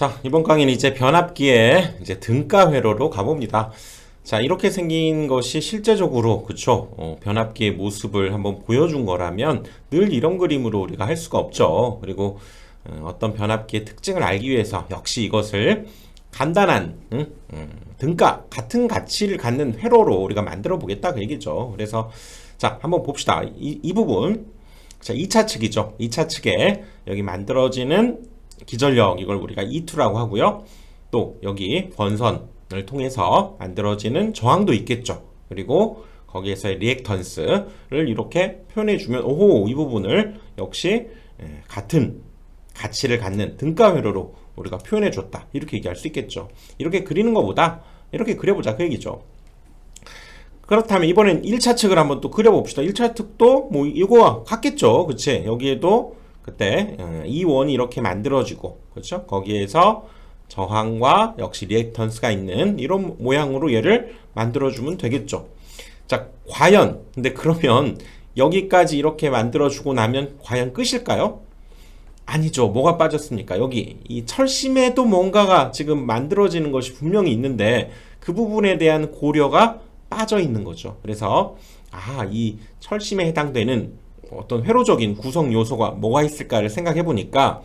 자, 이번 강의는 이제 변압기의 이제 등가 회로로 가봅니다. 자, 이렇게 생긴 것이 실제적으로, 그쵸? 어, 변압기의 모습을 한번 보여준 거라면 늘 이런 그림으로 우리가 할 수가 없죠. 그리고 어, 어떤 변압기의 특징을 알기 위해서 역시 이것을 간단한 응? 음, 등가 같은 가치를 갖는 회로로 우리가 만들어 보겠다 그 얘기죠. 그래서 자 한번 봅시다. 이, 이 부분 자 2차 측이죠. 2차 측에 여기 만들어지는 기전력 이걸 우리가 E2라고 하고요. 또 여기 번선을 통해서 만들어지는 저항도 있겠죠. 그리고 거기에서의 리액턴스를 이렇게 표현해 주면 오호 이 부분을 역시 예, 같은 가치를 갖는 등가 회로로 우리가 표현해 줬다. 이렇게 얘기할 수 있겠죠. 이렇게 그리는 것보다 이렇게 그려보자 그 얘기죠. 그렇다면 이번엔 1차 측을 한번 또 그려봅시다. 1차 측도 뭐 이거와 같겠죠. 그치? 여기에도 그때 어, 이 원이 이렇게 만들어지고 그렇죠? 거기에서 저항과 역시 리액턴스가 있는 이런 모양으로 얘를 만들어주면 되겠죠. 자, 과연 근데 그러면 여기까지 이렇게 만들어주고 나면 과연 끝일까요? 아니죠. 뭐가 빠졌습니까? 여기 이 철심에도 뭔가가 지금 만들어지는 것이 분명히 있는데 그 부분에 대한 고려가 빠져 있는 거죠. 그래서 아, 이 철심에 해당되는 어떤 회로적인 구성 요소가 뭐가 있을까를 생각해 보니까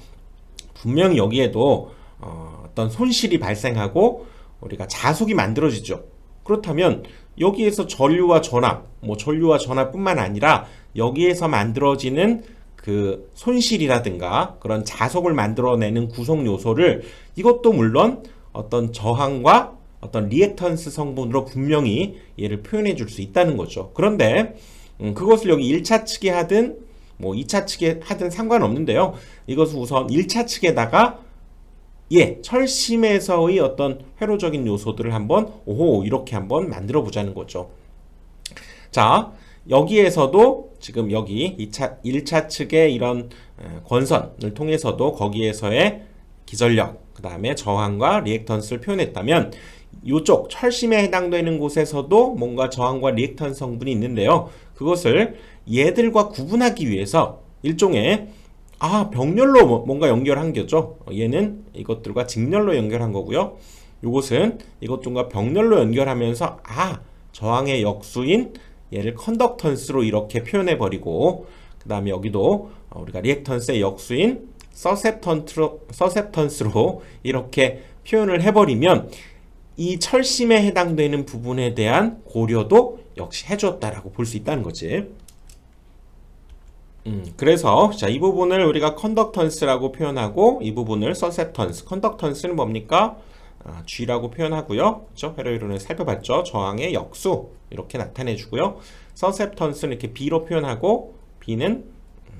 분명히 여기에도 어, 어떤 손실이 발생하고 우리가 자속이 만들어지죠. 그렇다면 여기에서 전류와 전압, 뭐 전류와 전압뿐만 아니라 여기에서 만들어지는 그 손실이라든가 그런 자속을 만들어내는 구성 요소를 이것도 물론 어떤 저항과 어떤 리액턴스 성분으로 분명히 얘를 표현해 줄 수 있다는 거죠. 그런데 음, 그것을 여기 1차 측에 하든 뭐 2차 측에 하든 상관없는데요. 이것을 우선 1차 측에다가 예, 철심에서의 어떤 회로적인 요소들을 한번 오호 이렇게 한번 만들어 보자는 거죠. 자, 여기에서도 지금 여기 2차 1차 측의 이런 권선을 통해서도 거기에서의 기전력, 그다음에 저항과 리액턴스를 표현했다면 이쪽 철심에 해당되는 곳에서도 뭔가 저항과 리액턴 성분이 있는데요. 그것을 얘들과 구분하기 위해서 일종의 아 병렬로 뭐, 뭔가 연결한 거죠. 얘는 이것들과 직렬로 연결한 거고요. 이것은 이것들과 병렬로 연결하면서 아 저항의 역수인 얘를 컨덕턴스로 이렇게 표현해 버리고 그 다음에 여기도 우리가 리액턴스의 역수인 서셉턴트로, 서셉턴스로 이렇게 표현을 해버리면 이 철심에 해당되는 부분에 대한 고려도 역시 해줬다라고 볼 수 있다는 거지. 음, 그래서 자, 이 부분을 우리가 컨덕턴스라고 표현하고 이 부분을 서셉턴스. 컨덕턴스는 뭡니까? 아, G라고 표현하고요. 그렇죠? 회로 이론을 살펴봤죠. 저항의 역수 이렇게 나타내 주고요. 서셉턴스는 이렇게 B로 표현하고 B는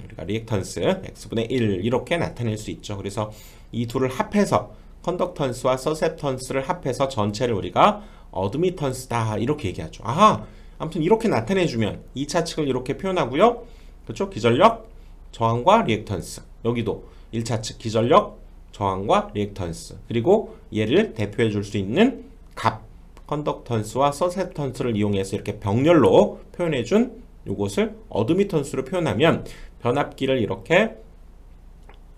우리가 리액턴스 x분의 1 이렇게 나타낼 수 있죠. 그래서 이 둘을 합해서 컨덕턴스와 서셉턴스를 합해서 전체를 우리가 어드미턴스다 이렇게 얘기하죠. 아하, 아무튼 이렇게 나타내 주면 2차 측을 이렇게 표현하고요. 그렇죠? 기전력, 저항과 리액턴스. 여기도 1차 측 기전력, 저항과 리액턴스. 그리고 얘를 대표해 줄 수 있는 값, 컨덕턴스와 서셉턴스를 이용해서 이렇게 병렬로 표현해 준 요것을 어드미턴스로 표현하면 변압기를 이렇게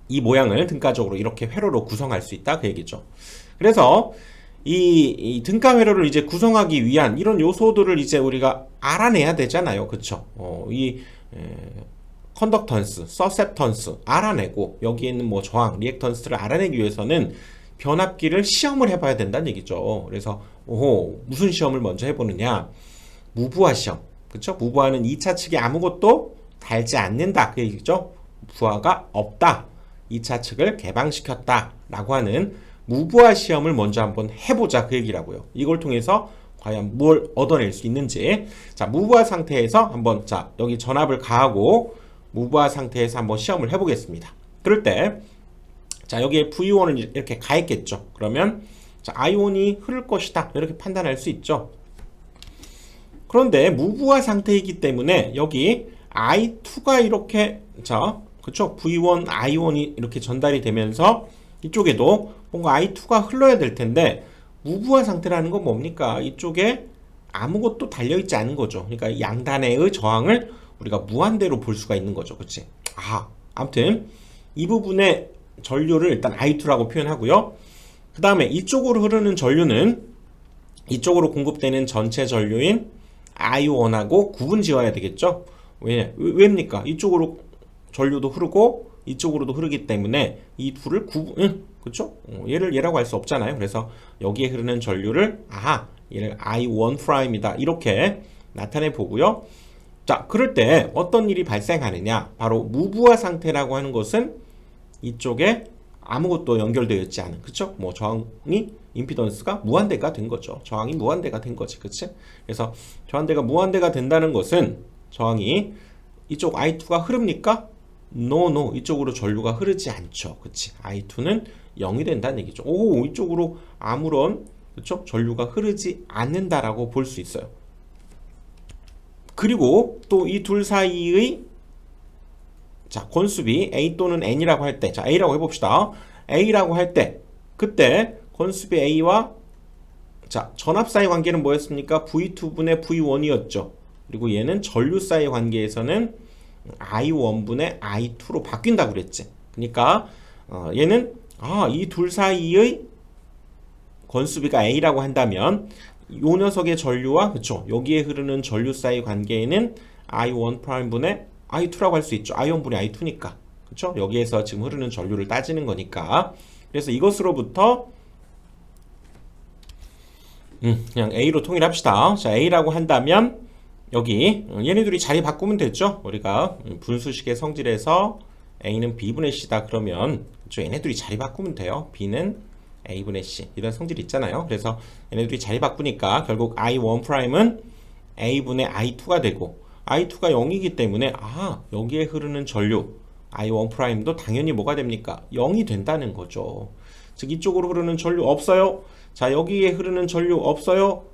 이 모양을 등가적으로 이렇게 회로로 구성할 수 있다 그 얘기죠. 그래서 이, 이 등가 회로를 이제 구성하기 위한 이런 요소들을 이제 우리가 알아내야 되잖아요. 그쵸? 어, 이 에, 컨덕턴스, 서셉턴스 알아내고 여기에 있는 뭐 저항, 리액턴스를 알아내기 위해서는 변압기를 시험을 해봐야 된다는 얘기죠. 그래서 오호 무슨 시험을 먼저 해보느냐? 무부하 시험. 그쵸? 무부하는 2차 측에 아무것도 달지 않는다 그 얘기죠. 부하가 없다. 2차 측을 개방시켰다 라고 하는 무부하 시험을 먼저 한번 해보자 그 얘기라고요. 이걸 통해서 과연 뭘 얻어낼 수 있는지 자 무부하 상태에서 한번 자 여기 전압을 가하고 무부하 상태에서 한번 시험을 해보겠습니다. 그럴 때 자 여기에 V1을 이렇게 가했겠죠. 그러면 자 아이온이 흐를 것이다 이렇게 판단할 수 있죠. 그런데 무부하 상태이기 때문에 여기 I2가 이렇게 자 그쵸? V1, I1이 이렇게 전달이 되면서 이쪽에도 뭔가 I2가 흘러야 될 텐데 무부하 상태라는 건 뭡니까? 이쪽에 아무것도 달려있지 않은 거죠. 그러니까 양단의 저항을 우리가 무한대로 볼 수가 있는 거죠. 그치? 아 아무튼 이 부분의 전류를 일단 I2라고 표현하고요. 그 다음에 이쪽으로 흐르는 전류는 이쪽으로 공급되는 전체 전류인 I1하고 구분 지어야 되겠죠? 왜, 왜입니까? 이쪽으로 전류도 흐르고 이쪽으로도 흐르기 때문에 이 둘을 구분, 응, 그쵸? 어, 얘를 얘라고 할 수 없잖아요. 그래서 여기에 흐르는 전류를, 아하, 얘를 I1 프라임이다. 이렇게 나타내 보고요. 자, 그럴 때 어떤 일이 발생하느냐? 바로 무부하 상태라고 하는 것은 이쪽에 아무것도 연결되어 있지 않은, 그쵸? 뭐 저항이 임피던스가 무한대가 된 거죠. 저항이 무한대가 된 거지, 그치? 그래서 저항대가 무한대가 된다는 것은 저항이 이쪽 I2가 흐릅니까? No, no. 이쪽으로 전류가 흐르지 않죠. 그치? I2는 0이 된다는 얘기죠. 오, 이쪽으로 아무런, 그쵸? 전류가 흐르지 않는다라고 볼 수 있어요. 그리고 또 이 둘 사이의 자, 권수비 A 또는 N이라고 할 때, 자, A라고 해봅시다. A라고 할 때, 그때 권수비 A와 자, 전압 사이 관계는 뭐였습니까? V2분의 V1이었죠. 그리고 얘는 전류 사이 관계에서는 I1분의 I2로 바뀐다고 그랬지. 그러니까 어, 얘는 아, 이 둘 사이의 건수비가 A라고 한다면 이 녀석의 전류와 그쵸 여기에 흐르는 전류 사이 관계에는 I1 프라임분의 I2라고 할 수 있죠. I1분의 I2니까 그쵸 여기에서 지금 흐르는 전류를 따지는 거니까 그래서 이것으로부터 음, 그냥 A로 통일합시다. 자, A라고 한다면 여기 얘네들이 자리 바꾸면 되죠. 우리가 분수식의 성질에서 A는 B분의 C다 그러면 그쵸 얘네들이 자리 바꾸면 돼요. B는 A분의 C 이런 성질이 있잖아요. 그래서 얘네들이 자리 바꾸니까 결국 I1 프라임은 A분의 I2가 되고 I2가 0이기 때문에 아 여기에 흐르는 전류 I1 프라임도 당연히 뭐가 됩니까? 0이 된다는 거죠. 즉 이쪽으로 흐르는 전류 없어요. 자 여기에 흐르는 전류 없어요.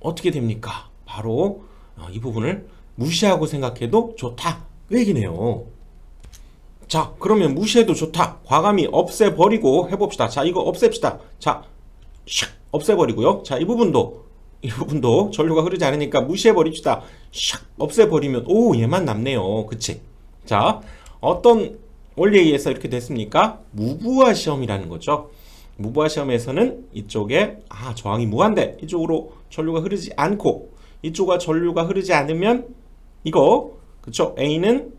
어떻게 됩니까? 바로 어, 이 부분을 무시하고 생각해도 좋다. 그 얘기네요. 자, 그러면 무시해도 좋다. 과감히 없애버리고 해봅시다. 자, 이거 없앱시다. 자, 샥 없애버리고요. 자, 이 부분도 이 부분도 전류가 흐르지 않으니까 무시해버립시다. 샥 없애버리면 오 얘만 남네요. 그치? 자, 어떤 원리에 의해서 이렇게 됐습니까? 무부하 시험이라는 거죠. 무부하 시험에서는 이쪽에 아 저항이 무한대 이쪽으로 전류가 흐르지 않고 이쪽과 전류가 흐르지 않으면 이거 그쵸? A는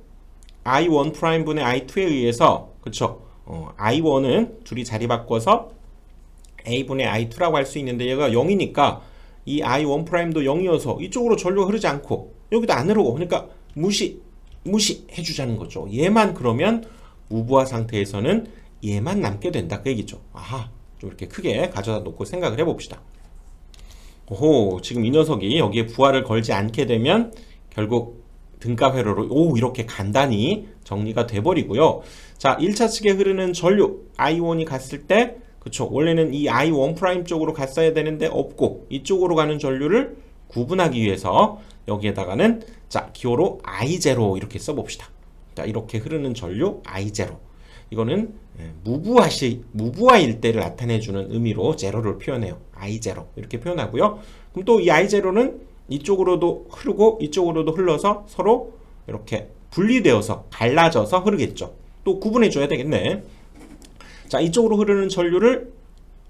I1 프라임 분의 I2에 의해서 그쵸? 어, I1은 둘이 자리 바꿔서 A분의 I2라고 할 수 있는데 얘가 0이니까 이 I1 프라임도 0이어서 이쪽으로 전류가 흐르지 않고 여기도 안 흐르고 그러니까 무시 무시 해 주자는 거죠. 얘만 그러면 무부하 상태에서는 얘만 남게 된다. 그 얘기죠. 아하 좀 이렇게 크게 가져다 놓고 생각을 해봅시다 오호, 지금 이 녀석이 여기에 부하를 걸지 않게 되면 결국 등가 회로로 오 이렇게 간단히 정리가 돼버리고요. 자, 1차 측에 흐르는 전류 I1이 갔을 때 그쵸 원래는 이 I1 프라임 쪽으로 갔어야 되는데 없고 이쪽으로 가는 전류를 구분하기 위해서 여기에다가는 자 기호로 I0 이렇게 써봅시다. 자 이렇게 흐르는 전류 I0 이거는 예, 무부하시 무부하일 때를 나타내주는 의미로 제로를 표현해요. I0 이렇게 표현하고요. 그럼 또 이 I0는 이쪽으로도 흐르고 이쪽으로도 흘러서 서로 이렇게 분리되어서 갈라져서 흐르겠죠. 또 구분해 줘야 되겠네. 자, 이쪽으로 흐르는 전류를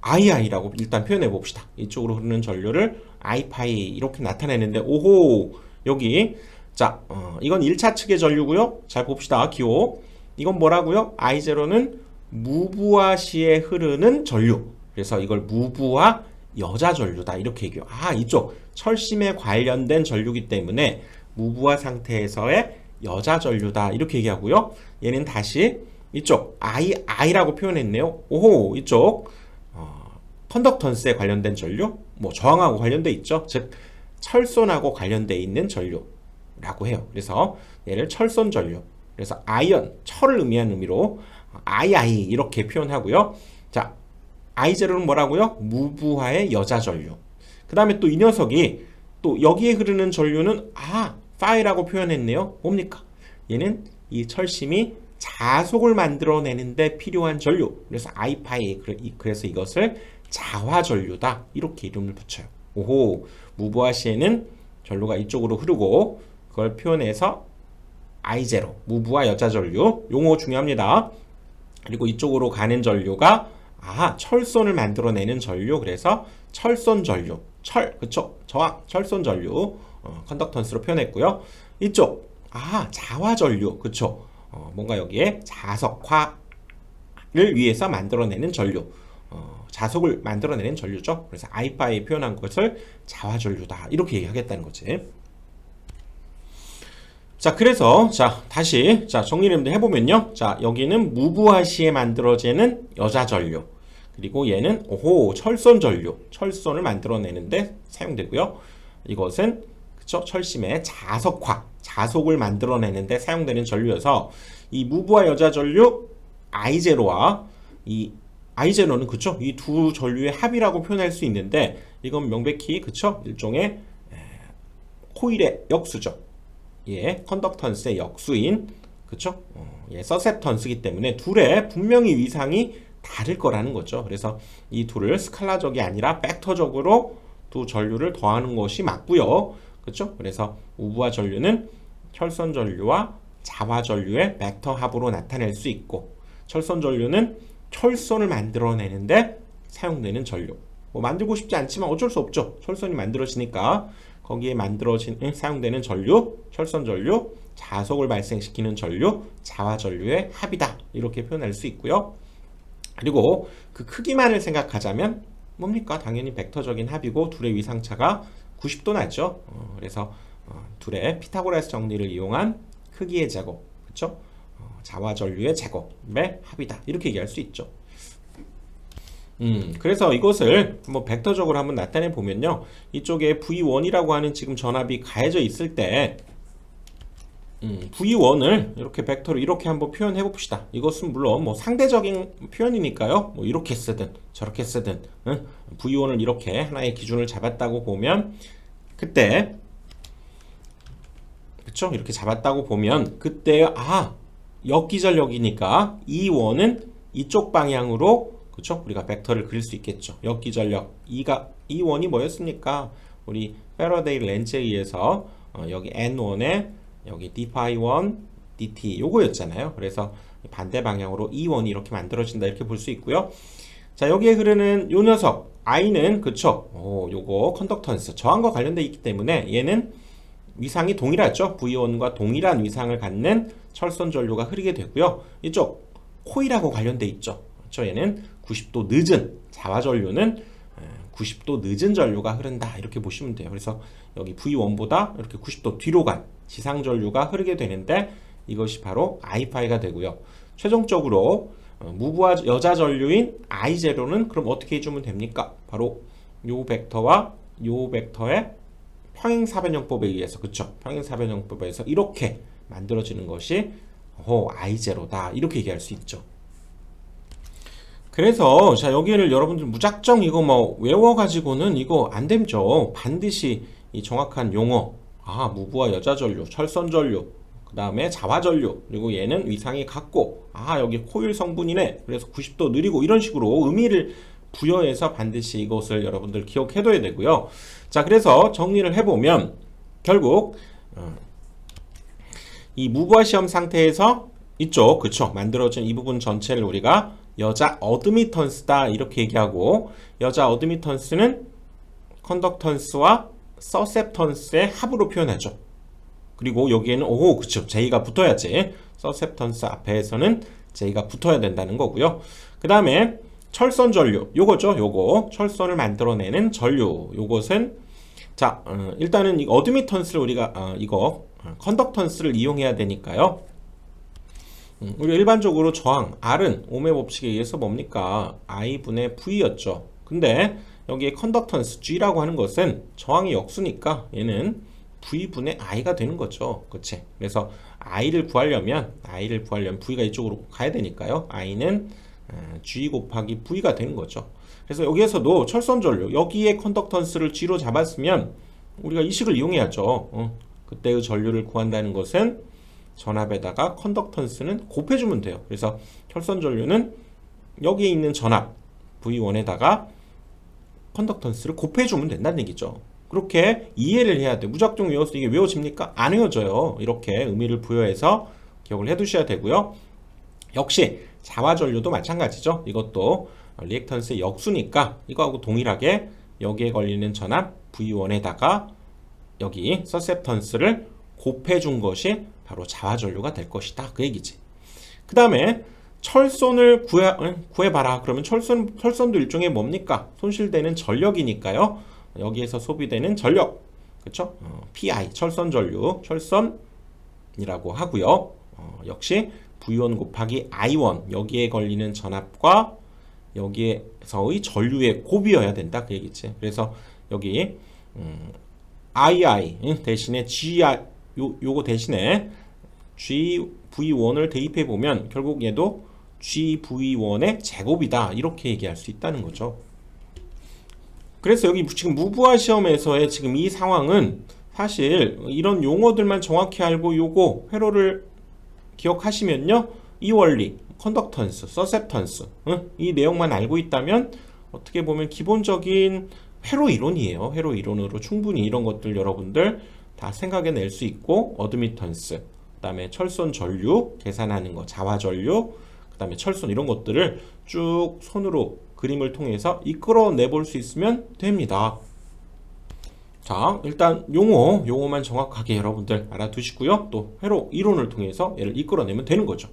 II라고 일단 표현해 봅시다. 이쪽으로 흐르는 전류를 I파이 이렇게 나타내는데 오호 여기 자 어, 이건 1차 측의 전류고요. 잘 봅시다. 기호 이건 뭐라고요? I0는 무부하 시에 흐르는 전류. 그래서 이걸 무부하 여자 전류다 이렇게 얘기해요. 아 이쪽 철심에 관련된 전류기 때문에 무부하 상태에서의 여자 전류다 이렇게 얘기하고요. 얘는 다시 이쪽 I I라고 표현했네요. 오호 이쪽 어, 컨덕턴스에 관련된 전류, 뭐 저항하고 관련돼 있죠. 즉 철손하고 관련돼 있는 전류라고 해요. 그래서 얘를 철손 전류. 그래서 아이언 철을 의미하는 의미로 II 이렇게 표현하고요. 자 I0는 뭐라고요? 무부하의 여자 전류. 그 다음에 또 이 녀석이 또 여기에 흐르는 전류는 아 파이라고 표현했네요. 뭡니까? 얘는 이 철심이 자속을 만들어내는데 필요한 전류. 그래서 아이파이 그래서 이것을 자화 전류다 이렇게 이름을 붙여요. 오호 무부하 시에는 전류가 이쪽으로 흐르고 그걸 표현해서 I0 무부하 여자 전류 용어 중요합니다. 그리고 이쪽으로 가는 전류가 아, 철선을 만들어내는 전류. 그래서 철선 전류. 철, 그쵸? 저항, 철선 전류. 어, 컨덕턴스로 표현했고요. 이쪽, 아, 자화 전류. 그쵸? 어, 뭔가 여기에 자석화를 위해서 만들어내는 전류. 어, 자석을 만들어내는 전류죠. 그래서 아이파이에 표현한 것을 자화 전류다. 이렇게 얘기하겠다는 거지. 자, 그래서 자, 다시 자, 정리를 좀 해보면요. 자, 여기는 무부하 시에 만들어지는 여자 전류. 그리고 얘는 오호, 철선 전류. 철선을 만들어내는데 사용되고요. 이것은 그쵸? 철심의 자석화, 자석을 만들어내는데 사용되는 전류여서 이 무부하 여자 전류 아이제로와 이 아이제로는 그쵸? 이 두 전류의 합이라고 표현할 수 있는데 이건 명백히 그쵸? 일종의 에, 코일의 역수죠. 예, 컨덕턴스의 역수인 그쵸? 어, 예, 서셉턴스기 때문에 둘의 분명히 위상이 다를 거라는 거죠. 그래서 이 둘을 스칼라적이 아니라 벡터적으로 두 전류를 더하는 것이 맞고요. 그렇죠? 그래서 우부화 전류는 철선 전류와 자화 전류의 벡터 합으로 나타낼 수 있고 철선 전류는 철선을 만들어내는데 사용되는 전류. 뭐 만들고 싶지 않지만 어쩔 수 없죠. 철선이 만들어지니까 거기에 만들어진 사용되는 전류, 철선 전류, 자석을 발생시키는 전류, 자화 전류의 합이다. 이렇게 표현할 수 있고요. 그리고 그 크기만을 생각하자면 뭡니까? 당연히 벡터적인 합이고 둘의 위상차가 90도 나죠. 어, 그래서 어, 둘의 피타고라스 정리를 이용한 크기의 제곱, 그렇죠? 어, 자화 전류의 제곱의 합이다. 이렇게 얘기할 수 있죠. 음, 그래서 이것을 뭐 벡터적으로 한번 나타내 보면요. 이쪽에 V1이라고 하는 지금 전압이 가해져 있을 때 음, V1을 이렇게 벡터로 이렇게 한번 표현해 봅시다. 이것은 물론 뭐 상대적인 표현이니까요. 뭐 이렇게 쓰든 저렇게 쓰든 응? V1을 이렇게 하나의 기준을 잡았다고 보면 그때 그쵸? 이렇게 잡았다고 보면 그때 아 역기전력이니까 이 원은 이쪽 방향으로 그쵸? 우리가 벡터를 그릴 수 있겠죠. 역기전력 이가 이 원이 뭐였습니까? 우리 페러데이 렌즈에 의해서 어, 여기 N1에 여기 d파이1 dt 요거였잖아요. 그래서 반대 방향으로 이 원이 이렇게 만들어진다 이렇게 볼 수 있고요. 자 여기에 흐르는 요 녀석 i는 그쵸? 오, 요거 컨덕턴스 저항과 관련돼 있기 때문에 얘는 위상이 동일하죠. V1과 동일한 위상을 갖는 철선 전류가 흐르게 되고요. 이쪽 코일하고 관련돼 있죠. 그렇죠? 얘는 90도 늦은 자화 전류는 90도 늦은 전류가 흐른다 이렇게 보시면 돼요. 그래서 여기 V1보다 이렇게 90도 뒤로 간 지상 전류가 흐르게 되는데 이것이 바로 I파이가 되고요. 최종적으로 어, 무부하 여자 전류인 I0는 그럼 어떻게 해주면 됩니까? 바로 요 벡터와 요 벡터의 평행사변형법에 의해서 그쵸? 평행사변형법에 의해서 이렇게 만들어지는 것이 어, I0다 이렇게 얘기할 수 있죠. 그래서 자 여기를 여러분들 무작정 이거 뭐 외워가지고는 이거 안 되죠. 반드시 이 정확한 용어 아 무부와 여자 전류, 철선 전류, 그 다음에 자화 전류 그리고 얘는 위상이 같고 아 여기 코일 성분이네 그래서 90도 느리고 이런 식으로 의미를 부여해서 반드시 이것을 여러분들 기억해둬야 되고요. 자 그래서 정리를 해보면 결국 어, 이 무부하 시험 상태에서 이쪽 그쵸 만들어진 이 부분 전체를 우리가 여자 어드미턴스다 이렇게 얘기하고 여자 어드미턴스는 컨덕턴스와 서셉턴스의 합으로 표현하죠. 그리고 여기에는 오 그쵸 J가 붙어야지 서셉턴스 앞에서는 J가 붙어야 된다는 거고요. 그 다음에 철선 전류 요거죠 요거 철선을 만들어내는 전류 요것은 자 어, 일단은 이 어드미턴스를 우리가 어, 이거 어, 컨덕턴스를 이용해야 되니까요. 음, 우리가 일반적으로 저항 R은 오메 법칙에 의해서 뭡니까? I분의 V였죠. 근데 여기에 컨덕턴스 G라고 하는 것은 저항이 역수니까 얘는 V분의 I가 되는 거죠. 그치? 그래서 I를 구하려면 I를 구하려면 V가 이쪽으로 가야 되니까요. I는 G 곱하기 V가 되는 거죠. 그래서 여기에서도 철선 전류 여기에 컨덕턴스를 G로 잡았으면 우리가 이 식을 이용해야죠. 어, 그때의 전류를 구한다는 것은 전압에다가 컨덕턴스는 곱해주면 돼요. 그래서 혈선 전류는 여기에 있는 전압 V1에다가 컨덕턴스를 곱해주면 된다는 얘기죠. 그렇게 이해를 해야 돼. 무작정 외워서 이게 외워집니까? 안 외워져요. 이렇게 의미를 부여해서 기억을 해 두셔야 되고요. 역시 자화 전류도 마찬가지죠. 이것도 리액턴스의 역수니까 이거하고 동일하게 여기에 걸리는 전압 V1에다가 여기 서셉턴스를 곱해 준 것이 바로 자화전류가 될 것이다. 그 얘기지. 그 다음에 철선을 구해, 응, 구해봐라. 그러면 철선, 철선도 일종의 뭡니까? 손실되는 전력이니까요. 여기에서 소비되는 전력. 그쵸? 어, PI, 철선 전류, 철선이라고 하고요. 어, 역시 V1 곱하기 I1, 여기에 걸리는 전압과 여기에서의 전류의 곱이어야 된다. 그 얘기지. 그래서 여기, 음, II 응, 대신에 GI, 요, 요거 대신에 GV1을 대입해 보면 결국 얘도 GV1의 제곱이다 이렇게 얘기할 수 있다는 거죠. 그래서 여기 지금 무부하 시험에서의 지금 이 상황은 사실 이런 용어들만 정확히 알고 요거 회로를 기억하시면요 이 원리 컨덕턴스, 서셉턴스 응? 이 내용만 알고 있다면 어떻게 보면 기본적인 회로 이론이에요. 회로 이론으로 충분히 이런 것들 여러분들 다 생각해낼 수 있고 어드미턴스 그다음에 철선 전류 계산하는 거 자화 전류 그다음에 철선 이런 것들을 쭉 손으로 그림을 통해서 이끌어내 볼 수 있으면 됩니다. 자, 일단 용어, 용어만 정확하게 여러분들 알아두시고요. 또 회로 이론을 통해서 얘를 이끌어내면 되는 거죠.